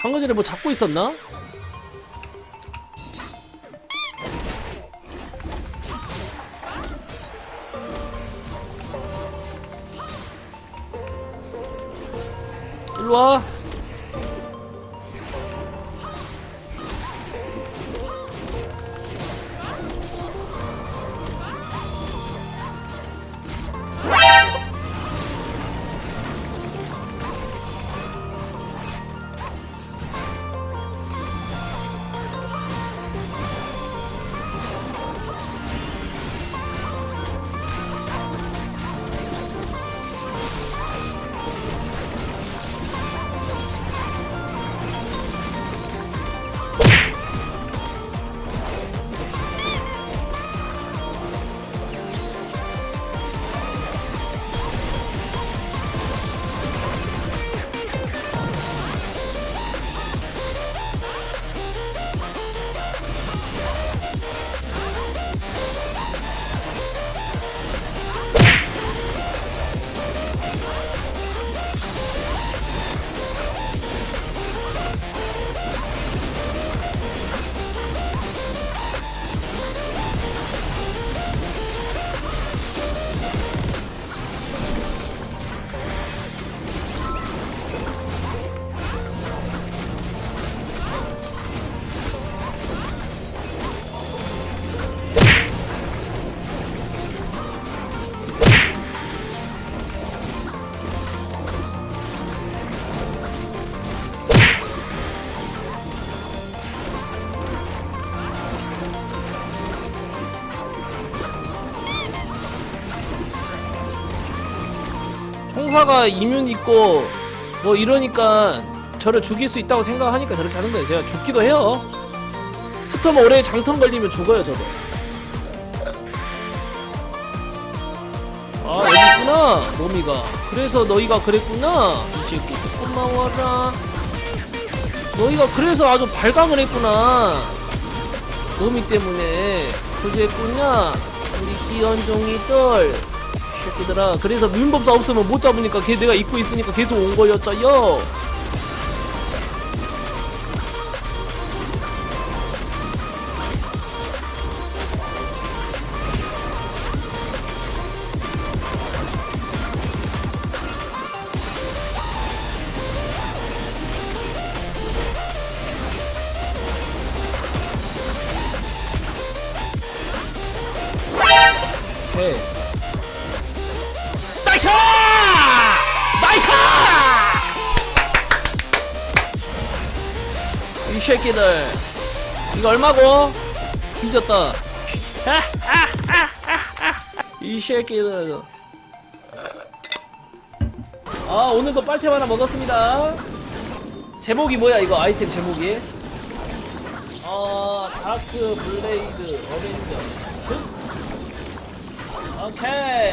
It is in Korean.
방금 전에 뭐 잡고 있었나? 일로와 총사가 이뮨 있고 뭐 이러니까 저를 죽일 수 있다고 생각하니까 저렇게 하는 거예요. 제가 죽기도 해요. 스톰 오래 장턴 걸리면 죽어요, 저도. 아, 여기 있구나, 노미가. 그래서 너희가 그랬구나. 이 새끼, 고마워라. 너희가 그래서 아주 발광을 했구나. 노미 때문에. 그랬구나. 우리 귀여운 종이들. 새끼들아. 그래서 민법사 없으면 못 잡으니까 걔 내가 입고 있으니까 계속 온 거였어요. 오케이. 나이스! 나이스! 이 새끼들. 이거 얼마고? 뒤졌다. 이 새끼들. 아, 오늘도 빨템 하나 먹었습니다. 제목이 뭐야, 이거 아이템 제목이? 어, 다크 블레이드 어벤져. 오케이.